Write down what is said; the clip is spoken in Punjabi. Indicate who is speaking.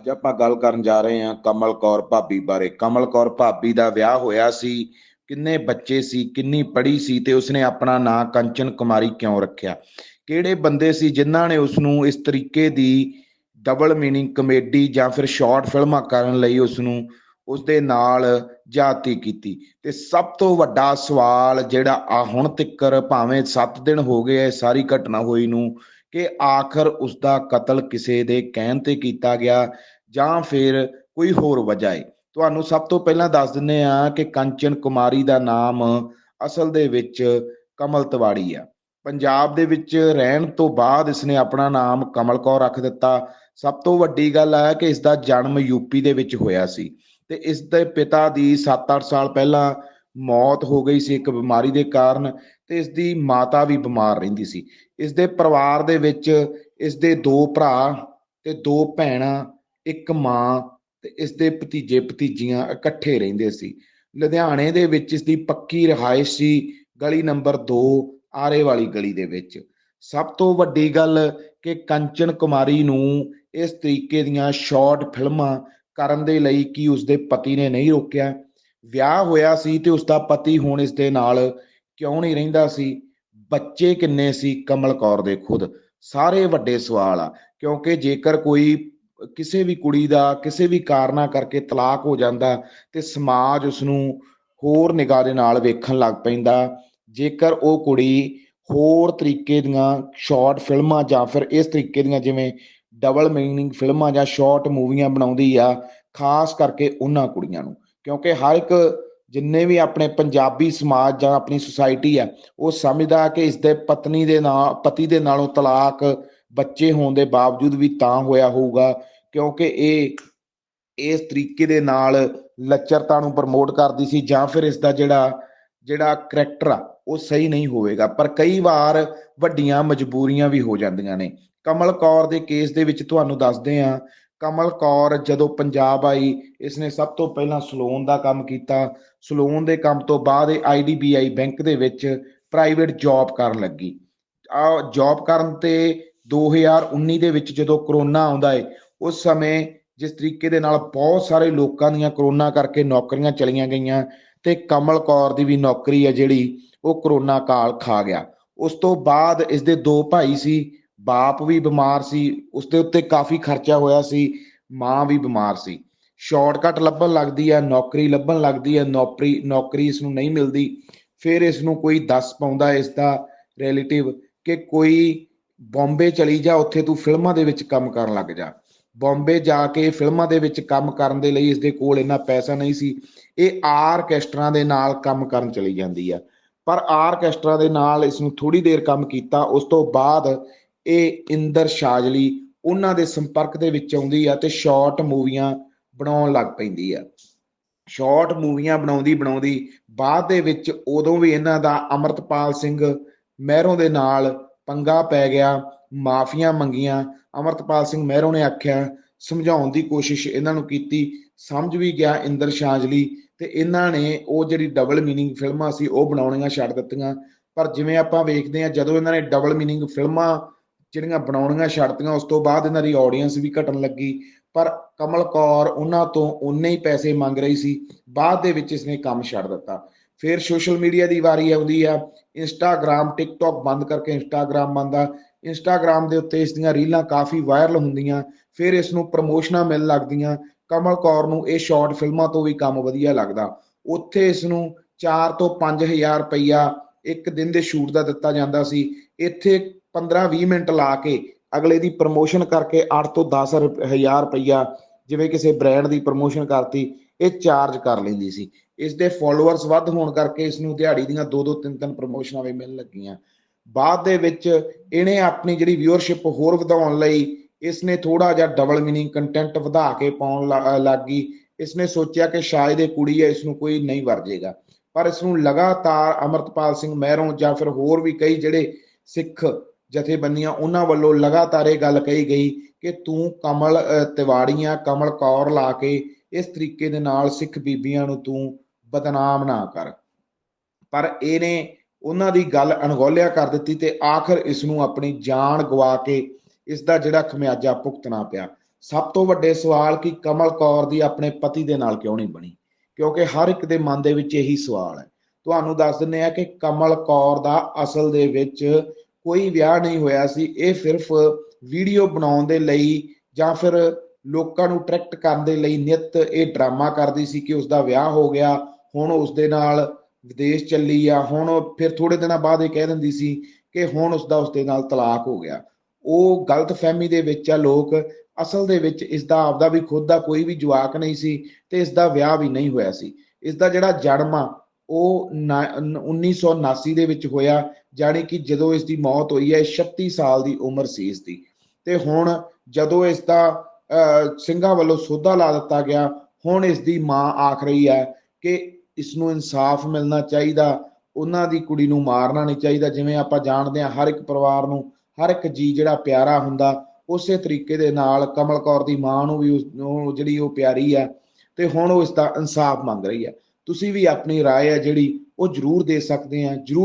Speaker 1: ਅੱਜ ਆਪਾਂ ਗੱਲ ਕਰਨ ਜਾ ਰਹੇ ਹਾਂ ਕਮਲ ਕੌਰ ਭਾਬੀ ਬਾਰੇ। ਕਮਲ ਕੌਰ ਭਾਬੀ ਦਾ ਵਿਆਹ ਹੋਇਆ ਸੀ, ਕਿੰਨੇ ਬੱਚੇ ਸੀ, ਕਿੰਨੀ ਪੜ੍ਹੀ ਸੀ ਤੇ ਉਸਨੇ ਆਪਣਾ ਨਾਂ ਕੰਚਨ ਕੁਮਾਰੀ ਕਿਉਂ ਰੱਖਿਆ? ਕਿਹੜੇ ਬੰਦੇ ਸੀ ਜਿਨ੍ਹਾਂ ਨੇ ਉਸ ਨੂੰ ਇਸ ਤਰੀਕੇ ਦੀ ਡਬਲ ਮੀਨਿੰਗ ਕਮੇਡੀ ਜਾਂ ਫਿਰ ਸ਼ਾਰਟ ਫਿਲਮਾਂ ਕਰਨ ਲਈ ਉਸ ਨੂੰ ਉਸ ਦੇ ਨਾਲ ਜਾਤੀ ਕੀਤੀ? ਤੇ ਸਭ ਤੋਂ ਵੱਡਾ ਸਵਾਲ ਜਿਹੜਾ ਆ ਹੁਣ ਤੱਕਰ ਭਾਵੇਂ 7 ਦਿਨ ਹੋ ਗਏ ਸਾਰੀ ਘਟਨਾ ਹੋਈ ਨੂੰ ਕਿ ਆਖਰ ਉਸ ਦਾ ਕਤਲ ਕਿਸੇ ਦੇ ਕਹਿਣ ਤੇ ਕੀਤਾ ਗਿਆ ਜਾਂ ਫਿਰ ਕੋਈ ਹੋਰ ਵਜ੍ਹਾ ਹੈ ਤੁਹਾਨੂੰ ਸਭ ਤੋਂ ਪਹਿਲਾਂ ਦੱਸ ਦਿੰਨੇ ਆ ਕਿ ਕੰਚਨ ਕੁਮਾਰੀ ਦਾ ਨਾਮ ਅਸਲ ਦੇ ਵਿੱਚ ਕਮਲ ਤਵਾੜੀ ਆ। ਪੰਜਾਬ ਦੇ ਵਿੱਚ ਰਹਿਣ ਤੋਂ ਬਾਅਦ ਇਸਨੇ ਆਪਣਾ ਨਾਮ ਕਮਲ ਕੌਰ ਰੱਖ ਦਿੱਤਾ। ਸਭ ਤੋਂ ਵੱਡੀ ਗੱਲ ਹੈ ਕਿ ਇਸ ਦਾ ਜਨਮ ਯੂਪੀ ਦੇ ਵਿੱਚ ਹੋਇਆ ਸੀ। ਤੇ ਇਸ ਦੇ ਪਿਤਾ ਦੀ 7-8 ਸਾਲ ਪਹਿਲਾਂ ਮੌਤ ਹੋ ਗਈ ਸੀ ਇੱਕ ਬਿਮਾਰੀ ਦੇ ਕਾਰਨ ਤੇ ਇਸ ਦੀ ਮਾਤਾ ਵੀ ਬਿਮਾਰ ਰਹਿੰਦੀ ਸੀ। ਇਸ ਦੇ ਪਰਿਵਾਰ ਦੇ ਵਿੱਚ ਇਸ ਦੇ ਦੋ ਭਰਾ ਤੇ ਦੋ ਭੈਣਾਂ, ਇੱਕ ਮਾਂ ਤੇ ਇਸ ਦੇ ਭਤੀਜੇ ਭਤੀਜੀਆਂ ਇਕੱਠੇ ਰਹਿੰਦੇ ਸੀ। ਲੁਧਿਆਣੇ ਦੇ ਵਿੱਚ ਇਸ ਦੀ ਪੱਕੀ ਰਿਹਾਇਸ਼ ਸੀ ਗਲੀ ਨੰਬਰ 2 ਆਰੇ ਵਾਲੀ ਗਲੀ ਦੇ ਵਿੱਚ। ਸਭ ਤੋਂ ਵੱਡੀ ਗੱਲ ਕਿ ਕੰਚਨ ਕੁਮਾਰੀ ਨੂੰ ਇਸ ਤਰੀਕੇ ਦੀਆਂ ਸ਼ਾਰਟ ਫਿਲਮਾਂ ਕਰਨ ਦੇ ਲਈ ਕੀ ਉਸਦੇ ਪਤੀ ਨੇ ਨਹੀਂ ਰੋਕਿਆ। ਵਿਆਹ ਹੋਇਆ ਸੀ ਤੇ ਉਸ ਦਾ ਪਤੀ ਹੁਣ ਇਸ ਦੇ ਨਾਲ ਕਿਉਂ ਨਹੀਂ ਰਹਿੰਦਾ ਸੀ? ਬੱਚੇ ਕਿੰਨੇ ਸੀ? ਕਮਲ ਕੌਰ ਦੇ ਖੁਦ। ਸਾਰੇ ਵੱਡੇ ਸਵਾਲ ਆ, ਕਿਉਂਕਿ ਜੇਕਰ ਕੋਈ ਕਿਸੇ ਵੀ ਕੁੜੀ ਦਾ ਕਿਸੇ ਵੀ ਕਾਰਨਾ ਕਰਕੇ ਤਲਾਕ ਹੋ ਜਾਂਦਾ ਤੇ ਸਮਾਜ ਉਸ ਨੂੰ ਹੋਰ ਨਿਗਾਹ ਦੇ ਨਾਲ ਵੇਖਣ ਲੱਗ ਪੈਂਦਾ, ਜੇਕਰ ਉਹ ਕੁੜੀ ਹੋਰ ਤਰੀਕੇ ਦੀਆਂ ਸ਼ਾਰਟ ਫਿਲਮਾਂ ਜਾਂ ਫਿਰ ਇਸ ਤਰੀਕੇ ਦੀਆਂ ਜਿਵੇਂ ਡਬਲ ਮੀਨਿੰਗ ਫਿਲਮਾਂ ਜਾਂ ਸ਼ਾਰਟ ਮੂਵੀਆਂ ਬਣਾਉਂਦੀ ਆ, ਖਾਸ ਕਰਕੇ ਉਹਨਾਂ ਕੁੜੀਆਂ ਨੂੰ। ਕਿਉਂਕਿ ਹਰ ਇੱਕ ਜਿੰਨੇ ਵੀ ਆਪਣੇ ਪੰਜਾਬੀ ਸਮਾਜ ਜਾਂ ਆਪਣੀ ਸੁਸਾਇਟੀ ਆ ਉਹ ਸਮਝਦਾ ਕਿ ਇਸ ਦੇ ਪਤਨੀ ਦੇ ਨਾਲ ਪਤੀ ਦੇ ਨਾਲੋਂ ਤਲਾਕ ਬੱਚੇ ਹੋਣ ਦੇ ਬਾਵਜੂਦ ਵੀ ਤਾਂ ਹੋਇਆ ਹੋਊਗਾ, ਕਿਉਂਕਿ ਇਹ, ਇਸ ਤਰੀਕੇ ਦੇ ਨਾਲ ਲੱਚਰਤਾ ਨੂੰ ਪ੍ਰਮੋਟ ਕਰਦੀ ਸੀ ਜਾਂ ਫਿਰ ਇਸ ਦਾ ਜਿਹੜਾ ਜਿਹੜਾ ਕਰੈਕਟਰ ਆ, ਉਹ ਸਹੀ ਨਹੀਂ ਹੋਵੇਗਾ। ਪਰ ਕਈ ਵਾਰ ਵੱਡੀਆਂ ਮਜਬੂਰੀਆਂ ਵੀ ਹੋ ਜਾਂਦੀਆਂ ਨੇ। ਕਮਲ ਕੌਰ ਦੇ ਕੇਸ ਦੇ ਵਿੱਚ ਤੁਹਾਨੂੰ ਦੱਸਦੇ ਆ ਕਮਲ ਕੌਰ ਜਦੋਂ ਪੰਜਾਬ ਆਈ, ਇਸਨੇ ਸਭ ਤੋਂ ਪਹਿਲਾਂ ਸਲੋਨ ਦਾ ਕੰਮ ਕੀਤਾ। ਸਲੋਨ ਦੇ ਕੰਮ ਤੋਂ ਬਾਅਦ ਇਹ ਆਈਡੀਬੀਆਈ ਬੈਂਕ ਦੇ ਵਿੱਚ ਪ੍ਰਾਈਵੇਟ ਜੌਬ ਕਰਨ ਲੱਗੀ। ਆ ਜੌਬ ਕਰਨ ਤੇ 2019 ਦੇ ਵਿੱਚ ਜਦੋਂ ਕਰੋਨਾ ਆਉਂਦਾ ਏ, ਉਸ ਸਮੇਂ ਜਿਸ ਤਰੀਕੇ ਦੇ ਨਾਲ ਬਹੁਤ ਸਾਰੇ ਲੋਕਾਂ ਦੀਆਂ ਕਰੋਨਾ ਕਰਕੇ ਨੌਕਰੀਆਂ ਚਲੀਆਂ ਗਈਆਂ ਤੇ ਕਮਲ ਕੌਰ ਦੀ ਵੀ ਨੌਕਰੀ ਹੈ ਜਿਹੜੀ, ਉਹ ਕਰੋਨਾ ਕਾਲ ਖਾ ਗਿਆ। ਉਸ ਤੋਂ ਬਾਅਦ ਇਸ ਦੇ ਦੋ ਭਾਈ ਸੀ ਬਾਪ ਵੀ ਬਿਮਾਰ ਸੀ ਉਸ ਦੇ ਉੱਤੇ ਕਾਫੀ ਖਰਚਾ ਹੋਇਆ ਸੀ, ਮਾਂ ਵੀ ਬਿਮਾਰ ਸੀ। ਸ਼ਾਰਟਕਟ ਲੱਭਣ ਲੱਗਦੀ ਹੈ, ਨੌਕਰੀ ਲੱਭਣ ਲੱਗਦੀ ਹੈ ਨੌਕਰੀ ਨੌਕਰੀ ਇਸ ਨੂੰ ਨਹੀਂ ਮਿਲਦੀ। ਫਿਰ ਇਸ ਨੂੰ ਕੋਈ ਦੱਸ ਪਾਉਂਦਾ ਇਸ ਦਾ ਰਿਲੇਟਿਵ ਕਿ ਕੋਈ ਬੰਬੇ ਚਲੀ ਜਾ, ਉੱਥੇ ਤੂੰ ਫਿਲਮਾਂ ਦੇ ਵਿੱਚ ਕੰਮ ਕਰਨ ਲੱਗ ਜਾ। ਬੰਬੇ ਜਾ ਕੇ ਫਿਲਮਾਂ ਦੇ ਵਿੱਚ ਕੰਮ ਕਰਨ ਦੇ ਲਈ ਇਸ ਦੇ ਕੋਲ ਇੰਨਾ ਪੈਸਾ ਨਹੀਂ ਸੀ। ਇਹ ਆਰਕੈਸਟਰਾ ਦੇ ਨਾਲ ਕੰਮ ਕਰਨ ਚਲੀ ਜਾਂਦੀ ਆ ਪਰ ਆਰਕੈਸਟਰਾ ਦੇ ਨਾਲ ਇਸ ਨੂੰ ਥੋੜੀ ਦੇਰ ਕੰਮ ਕੀਤਾ, ਉਸ ਤੋਂ ਬਾਅਦ ਇਹ ਇੰਦਰ ਸ਼ਾਜਲੀ ਉਹਨਾਂ ਦੇ ਸੰਪਰਕ ਦੇ ਵਿੱਚ ਆਉਂਦੀ ਆ ਤੇ ਸ਼ਾਰਟ ਮੂਵੀਆਂ ਬਣਾਉਣ ਲੱਗ ਪੈਂਦੀ ਆ। ਸ਼ਾਰਟ ਮੂਵੀਆਂ ਬਣਾਉਂਦੀ ਬਣਾਉਂਦੀ ਬਾਅਦ ਦੇ ਵਿੱਚ ਉਦੋਂ ਵੀ ਇਹਨਾਂ ਦਾ ਅਮਰਤਪਾਲ ਸਿੰਘ ਮਹਿਰੋਂ ਦੇ ਨਾਲ ਪੰਗਾ ਪੈ ਗਿਆ, ਮਾਫੀਆਂ ਮੰਗੀਆਂ। ਅਮਰਤਪਾਲ ਸਿੰਘ ਮਹਿਰੋਂ ਨੇ ਆਖਿਆ, ਸਮਝਾਉਣ ਦੀ ਕੋਸ਼ਿਸ਼ ਇਹਨਾਂ ਨੂੰ ਕੀਤੀ, ਸਮਝ ਵੀ ਗਿਆ ਇੰਦਰ ਸ਼ਾਜਲੀ ਤੇ ਇਹਨਾਂ ਨੇ ਉਹ ਜਿਹੜੀ ਡਬਲ ਮੀਨਿੰਗ ਫਿਲਮਾਂ ਸੀ ਉਹ ਬਣਾਉਣੀਆਂ ਛੱਡ ਦਿੱਤੀਆਂ। ਪਰ ਜਿਵੇਂ ਆਪਾਂ ਵੇਖਦੇ ਆ ਜਦੋਂ ਇਹਨਾਂ ਨੇ ਡਬਲ ਮੀਨਿੰਗ ਫਿਲਮਾਂ ਜਿਹੜੀਆਂ ਬਣਾਉਣੀਆਂ ਛੱਡਤੀਆਂ ਉਸ ਤੋਂ ਬਾਅਦ ਇਹਨਾਂ ਦੀ ਆਡੀਅנס ਵੀ ਘਟਣ ਲੱਗੀ। ਪਰ ਕਮਲ ਕੌਰ ਉਹਨਾਂ ਤੋਂ ਉਨੇ ਹੀ ਪੈਸੇ ਮੰਗ ਰਹੀ ਸੀ। ਬਾਅਦ ਦੇ ਵਿੱਚ ਇਸਨੇ ਕੰਮ ਛੱਡ ਦਿੱਤਾ। ਫਿਰ ਸੋਸ਼ਲ ਮੀਡੀਆ ਦੀ ਵਾਰੀ ਆਉਂਦੀ ਆ। ਇੰਸਟਾਗ੍ਰam ਟਿਕਟੌਕ ਬੰਦ ਕਰਕੇ ਇੰਸਟਾਗ੍ਰam ਬੰਦਾ। ਇੰਸਟਾਗ੍ਰam ਦੇ ਉੱਤੇ ਇਸ ਦੀਆਂ ਰੀਲਾਂ ਕਾਫੀ ਵਾਇਰਲ ਹੁੰਦੀਆਂ। ਫਿਰ ਇਸ ਨੂੰ ਪ੍ਰਮੋਸ਼ਨਾਂ ਮਿਲਣ ਲੱਗਦੀਆਂ। ਕਮਲ ਕੌਰ ਨੂੰ ਇਹ ਸ਼ਾਰਟ ਫਿਲਮਾਂ ਤੋਂ ਵੀ ਕੰਮ ਵਧੀਆ ਲੱਗਦਾ। ਉੱਥੇ ਇਸ ਨੂੰ 4 ਤੋਂ 5000 ਰੁਪਈਆ ਇੱਕ ਦਿਨ ਦੇ ਸ਼ੂਟ ਦਾ ਦਿੱਤਾ ਜਾਂਦਾ ਸੀ। ਇੱਥੇ 15-20 ਮਿੰਟ ਲਾ ਕੇ ਅਗਲੇ ਦੀ ਪ੍ਰਮੋਸ਼ਨ ਕਰਕੇ 8 ਤੋਂ 10000 ਰੁਪਈਆ ਜਿਵੇਂ ਕਿਸੇ ਬ੍ਰਾਂਡ ਦੀ ਪ੍ਰਮੋਸ਼ਨ ਕਰਤੀ, ਇਹ ਚਾਰਜ ਕਰ ਲੈਂਦੀ ਸੀ। ਇਸ ਦੇ ਫਾਲੋਅਰਸ ਵੱਧ ਹੋਣ ਕਰਕੇ ਇਸ ਨੂੰ ਦਿਹਾੜੀ ਦੀਆਂ 2-2 3-3 ਪ੍ਰਮੋਸ਼ਨਾਂ ਵੀ ਮਿਲਣ ਲੱਗੀਆਂ। ਬਾਅਦ ਦੇ ਵਿੱਚ ਇਹਨੇ ਆਪਣੀ ਜਿਹੜੀ ਵਿਊਅਰਸ਼ਿਪ ਹੋਰ ਵਧਾਉਣ ਲਈ ਇਸ ਨੇ ਥੋੜਾ ਜਿਹਾ ਡਬਲ ਮੀਨਿੰਗ ਕੰਟੈਂਟ ਵਧਾ ਕੇ ਪਾਉਣ ਲੱਗ ਗਈ। ਇਸ ਨੇ ਸੋਚਿਆ ਕਿ ਸ਼ਾਇਦ ਇਹ ਕੁੜੀ ਹੈ, ਇਸ ਨੂੰ ਕੋਈ ਨਹੀਂ ਵਰਜੇਗਾ। ਪਰ ਇਸ ਨੂੰ ਲਗਾਤਾਰ ਅਮਰਤਪਾਲ ਸਿੰਘ ਮਹਿਰੋਂ ਜਾਂ ਫਿਰ ਹੋਰ ਵੀ ਕਈ ਜਿਹੜੇ ਸਿੱਖ ਜਥੇਬੰਦੀਆਂ ਉਹਨਾਂ ਵੱਲੋਂ ਲਗਾਤਾਰ ਇਹ ਗੱਲ ਕਹੀ ਗਈ ਕਿ ਤੂੰ ਕਮਲ ਤਿਵਾੜੀਆਂ, ਕਮਲ ਕੌਰ ਲਾ ਕੇ ਇਸ ਤਰੀਕੇ ਦੇ ਨਾਲ ਸਿੱਖ ਬੀਬੀਆਂ ਨੂੰ ਤੂੰ ਬਦਨਾਮ ਨਾ ਕਰ। ਪਰ ਇਹਨੇ ਉਹਨਾਂ ਦੀ ਗੱਲ ਅਣਗੌਲਿਆ ਕਰ ਦਿੱਤੀ ਤੇ ਆਖਰ ਇਸ ਨੂੰ ਆਪਣੀ ਜਾਨ ਗਵਾ ਕੇ ਇਸ ਦਾ ਜਿਹੜਾ ਖਮਿਆਜਾ ਭੁਗਤਣਾ ਪਿਆ। ਸਭ ਤੋਂ ਵੱਡੇ ਸਵਾਲ ਕਿ ਕਮਲ ਕੌਰ ਦੀ ਆਪਣੇ ਪਤੀ ਦੇ ਨਾਲ ਕਿਉਂ ਨਹੀਂ ਬਣੀ? ਕਿਉਂਕਿ ਹਰ ਇੱਕ ਦੇ ਮਨ ਦੇ ਵਿੱਚ ਇਹੀ ਸਵਾਲ ਹੈ। ਤੁਹਾਨੂੰ ਦੱਸ ਦਿੰਦੇ ਆ ਕਿ ਕਮਲ ਕੌਰ ਦਾ ਅਸਲ ਦੇ ਵਿੱਚ ਕੋਈ ਵਿਆਹ ਨਹੀਂ ਹੋਇਆ ਸੀ। ਇਹ ਸਿਰਫ ਵੀਡੀਓ ਬਣਾਉਣ ਦੇ ਲਈ ਜਾਂ ਫਿਰ ਲੋਕਾਂ ਨੂੰ ਅਟਰੈਕਟ ਕਰਨ ਦੇ ਲਈ ਨਿਤ ਇਹ ਡਰਾਮਾ ਕਰਦੀ ਸੀ ਕਿ ਉਸ ਦਾ ਵਿਆਹ ਹੋ ਗਿਆ, ਹੁਣ ਉਸ ਦੇ ਨਾਲ ਵਿਦੇਸ਼ ਚੱਲੀ ਆ, ਹੁਣ ਫਿਰ ਥੋੜੇ ਦਿਨਾਂ ਬਾਅਦ ਇਹ ਕਹਿ ਦਿੰਦੀ ਸੀ ਕਿ ਹੁਣ ਉਸ ਦਾ ਉਸ ਦੇ ਨਾਲ ਤਲਾਕ ਹੋ ਗਿਆ। ਉਹ ਗਲਤ ਫਹਿਮੀ ਦੇ ਵਿੱਚ ਆ ਲੋਕ ਅਸਲ ਦੇ ਵਿੱਚ ਇਸ ਦਾ ਆਪਦਾ ਵੀ ਖੁਦ ਦਾ ਕੋਈ ਵੀ ਜਵਾਕ ਨਹੀਂ ਸੀ ਤੇ ਇਸ ਦਾ ਵਿਆਹ ਵੀ ਨਹੀਂ ਹੋਇਆ ਸੀ। ਇਸ ਦਾ ਜਿਹੜਾ ਜਨਮ ਆ ਉਹ ਨਾ- 1979 ਦੇ ਵਿੱਚ ਹੋਇਆ ਜਾਣੀ ਕਿ ਜਦੋਂ ਇਸ ਦੀ ਮੌਤ ਹੋਈ ਹੈ 36 ਸਾਲ ਦੀ ਉਮਰ ਸੀ ਇਸ ਦੀ। ਤੇ ਹੁਣ ਜਦੋਂ ਇਸ ਦਾ ਅਹ, ਸਿੰਘਾਂ ਵੱਲੋਂ ਸੋਧਾ ਲਾ ਦਿੱਤਾ ਗਿਆ ਹੁਣ ਇਸ ਦੀ ਮਾਂ ਆਖ ਰਹੀ ਹੈ ਕਿ ਇਸ ਨੂੰ ਇਨਸਾਫ ਮਿਲਣਾ ਚਾਹੀਦਾ ਉਹਨਾਂ ਦੀ ਕੁੜੀ ਨੂੰ ਮਾਰਨਾ ਨਹੀਂ ਚਾਹੀਦਾ ਜਿਵੇਂ ਆਪਾਂ ਜਾਣਦੇ ਹਾਂ ਹਰ ਇੱਕ ਪਰਿਵਾਰ ਨੂੰ ਹਰ ਇੱਕ ਜੀ ਜਿਹੜਾ ਪਿਆਰਾ ਹੁੰਦਾ ਉਸੇ ਤਰੀਕੇ ਦੇ ਨਾਲ ਕਮਲ ਕੌਰ ਦੀ ਮਾਂ ਨੂੰ ਵੀ ਉਸ ਨੂੰ ਜਿਹੜੀ ਉਹ ਪਿਆਰੀ ਆ ਤੇ ਹੁਣ ਉਹ ਇਸ ਦਾ ਇਨਸਾਫ ਮੰਗ ਰਹੀ ਹੈ ਤੁਸੀਂ ਵੀ ਆਪਣੀ رائے ਹੈ ਜਿਹੜੀ ਉਹ ਜਰੂਰ ਦੇ ਸਕਦੇ ਆ ਜਰੂਰ